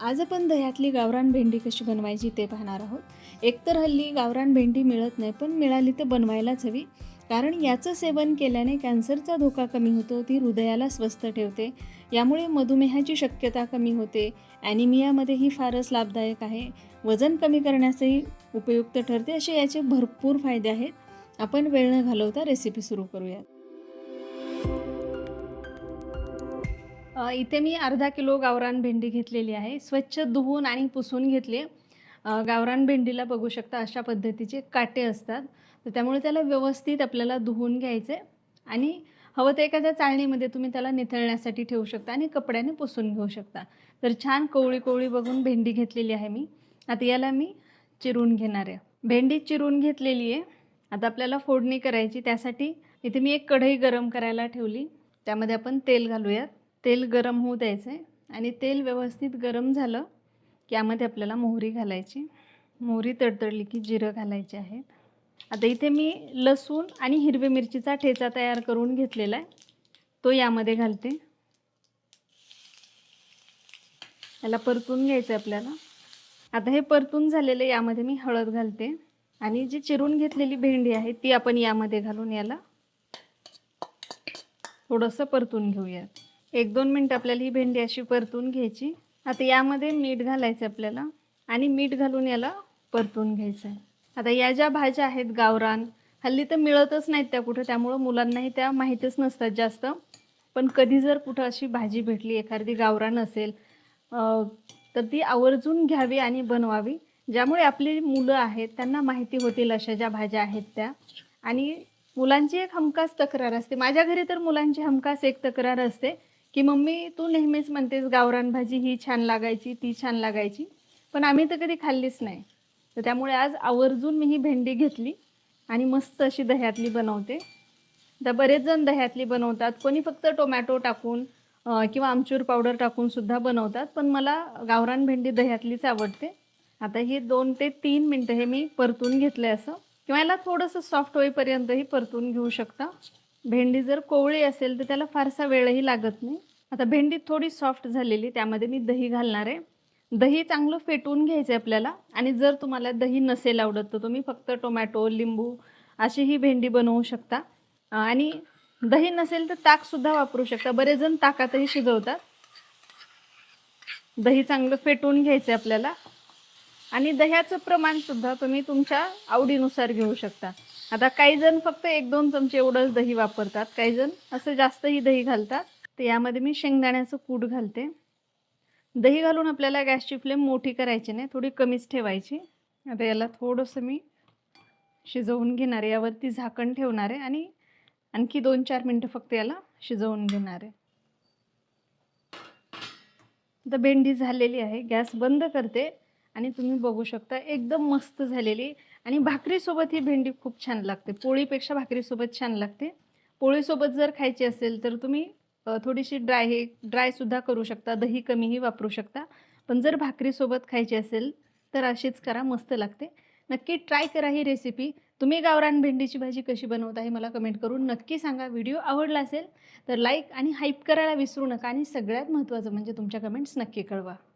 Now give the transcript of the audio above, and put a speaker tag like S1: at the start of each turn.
S1: आज आपण दह्यातली गावरान भेंडी कशी बनवायची ते पाहणार आहोत. एकतर हल्ली गावरान भेंडी मिळत नाही पण मिळाली तर बनवायलाच हवी. कारण याचं सेवन केल्याने कॅन्सरचा धोका कमी होतो ती हृदयाला स्वस्थ ठेवते. यामुळे मधुमेहाची शक्यता कमी होते. ॲनिमियामध्येही फारच लाभदायक आहे. वजन कमी करण्यासही उपयुक्त ठरते असे याचे भरपूर फायदे आहेत. आपण वेळ न घालवता रेसिपी सुरू करूयात. इथे मी अर्धा किलो गावरान भेंडी घेतलेली आहे. स्वच्छ धुवून आणि पुसून घेतली. गावरान भेंडीला बघू शकता अशा पद्धतीचे काटे असतात. तर त्यामुळे त्याला व्यवस्थित आपल्याला धुवून घ्यायचे आणि हवं तर एखाद्या चाळणीमध्ये तुम्ही त्याला निथळण्यासाठी ठेवू शकता आणि कपड्याने पुसून घेऊ शकता. तर छान कोवळी कोवळी बघून भेंडी घेतलेली आहे मी. आता याला मी चिरून घेणार आहे. भेंडी चिरून घेतलेली आहे. आता आपल्याला फोडणी करायची. त्यासाठी इथे मी एक कढई गरम करायला ठेवली. त्यामध्ये आपण तेल घालूयात. तेल गरम होऊ द्यायचं आहे आणि तेल व्यवस्थित गरम झालं की यामध्ये आपल्याला मोहरी घालायची. मोहरी तडतडली की जिरं घालायचे आहेत. आता इथे मी लसूण आणि हिरवी मिरचीचा ठेचा तयार करून घेतलेला आहे. तो यामध्ये घालते. याला परतून घ्यायचं आहे आपल्याला. आता हे परतून झालेलं यामध्ये मी हळद घालते. आणि जी चिरून घेतलेली भेंडी आहे ती आपण यामध्ये घालून याला थोडंसं परतून घेऊयात. एक दोन मिनटं आपल्याला ही भेंडी अशी परतून घ्यायची. आता यामध्ये मीठ घालायचं आपल्याला आणि मीठ घालून याला परतून घ्यायचं आहे. आता या ज्या भाज्या आहेत गावरान हल्ली तर मिळतच नाहीत त्या कुठं त्यामुळं मुलांनाही त्या माहीतच नसतात जास्त. पण कधी जर कुठं अशी भाजी भेटली एखादी गावरान असेल तर ती आवर्जून घ्यावी आणि बनवावी. ज्यामुळे आपली मुलं आहेत त्यांना माहिती होतील अशा ज्या भाज्या आहेत त्या. आणि मुलांची एक हमखास तक्रार असते. माझ्या घरी तर मुलांची हमखास एक तक्रार असते. की मम्मी तू नेहमीच म्हणतेस गावरान भाजी ही छान लागायची ती छान लागायची. पण आम्ही तर कधी खाल्लीच नाही. तर त्यामुळे आज आवर्जून मी ही भेंडी घेतली आणि मस्त अशी दह्यातली बनवते. तर बरेच जण दह्यातली बनवतात. कोणी फक्त टोमॅटो टाकून किंवा आमचूर पावडर टाकून सुद्धा बनवतात. पण मला गावरान भेंडी दह्यातलीच आवडते. आता ही दोन ते तीन मिनटं हे मी परतून घेतलं आहे असं. किंवा याला थोडंसं सॉफ्ट होईपर्यंतही परतून घेऊ शकता. भेंडी जर कोवळी असेल तर त्याला फारसा वेळही लागत नाही. आता भेंडी थोडी सॉफ्ट झालेली त्यामध्ये मी दही घालणार आहे. दही चांगलं फेटून घ्यायचं आहे आपल्याला आणि जर तुम्हाला दही नसेल आवडत तर तुम्ही फक्त टोमॅटो लिंबू अशी ही भेंडी बनवू शकता. आणि दही नसेल तर ताकसुद्धा वापरू शकता. बरेच जण ताकातही शिजवतात. दही चांगलं फेटून घ्यायचं आहे आपल्याला. आणि दह्याचं प्रमाणसुद्धा तुम्ही तुमच्या आवडीनुसार घेऊ शकता. आता काही जण फक्त एक दोन चमचे एवढंच दही वापरतात. काही जण असं जास्तही दही घालतात. तर यामध्ये मी शेंगदाण्याचं कूट घालते. दही घालून आपल्याला गॅसची फ्लेम मोठी करायची नाही थोडी कमीच ठेवायची. आता याला थोडंसं मी शिजवून घेणार आहे. यावरती झाकण ठेवणार आहे आणि आणखी दोन चार मिनटं फक्त याला शिजवून घेणार आहे. आता भेंडी झालेली आहे. गॅस बंद करते. आणि तुम्ही बघू शकता एकदम मस्त झालेली. आणि भाकरीसोबत ही भेंडी खूप छान लागते. पोळीपेक्षा भाकरीसोबत छान लागते. पोळीसोबत जर खायची असेल तर तुम्ही थोडीशी ड्राय हे ड्रायसुद्धा करू शकता. दही कमीही वापरू शकता. पण जर भाकरीसोबत खायची असेल तर अशीच करा मस्त लागते. नक्की ट्राय करा ही रेसिपी. तुम्ही गावरान भेंडीची भाजी कशी बनवता हे मला कमेंट करून नक्की सांगा. व्हिडिओ आवडला असेल तर लाईक आणि हाईप करायला विसरू नका. आणि सगळ्यात महत्त्वाचं म्हणजे तुमच्या कमेंट्स नक्की कळवा.